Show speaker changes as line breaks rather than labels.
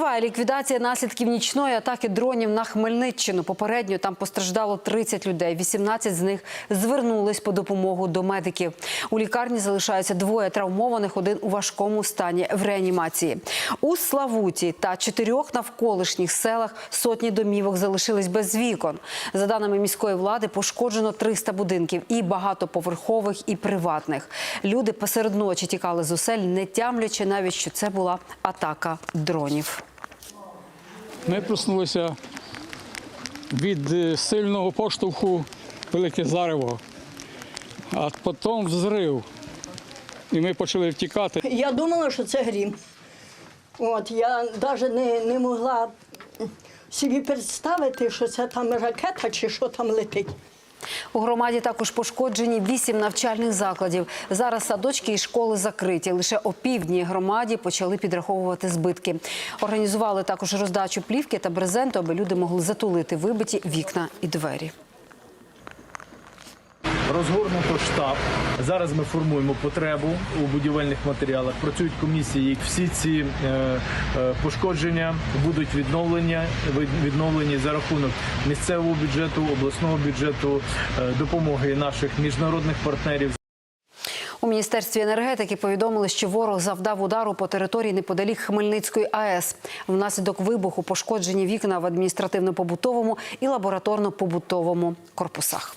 Триває ліквідація наслідків нічної атаки дронів на Хмельниччину. Попередньо там постраждало 30 людей. 18 з них звернулись по допомогу до медиків. У лікарні залишаються двоє травмованих, один у важкому стані в реанімації. У Славуті та чотирьох навколишніх селах сотні домівок залишились без вікон. За даними міської влади, пошкоджено 300 будинків і багатоповерхових, і приватних. Люди посеред ночі тікали з осель, не тямлячи навіть, що це була атака дронів.
Ми проснулися від е, сильного поштовху велике зарево, а потім взрив. І ми почали втікати.
Я думала, що це грім. От, я навіть не, не могла собі представити, що це там ракета чи що там летить.
У громаді також пошкоджені вісім навчальних закладів. Зараз садочки і школи закриті. Лише о півдні громаді почали підраховувати збитки. Організували також роздачу плівки та брезенту, аби люди могли затулити вибиті вікна і двері.
Розгорнуто штаб. Зараз ми формуємо потребу у будівельних матеріалах. Працюють комісії. Всі ці е, е, пошкодження будуть відновлені, відновлені за рахунок місцевого бюджету, обласного бюджету, е, допомоги наших міжнародних партнерів.
У міністерстві енергетики повідомили, що ворог завдав удару по території неподалік Хмельницької АЕС. Внаслідок вибуху пошкоджені вікна в адміністративно-побутовому і лабораторно-побутовому корпусах.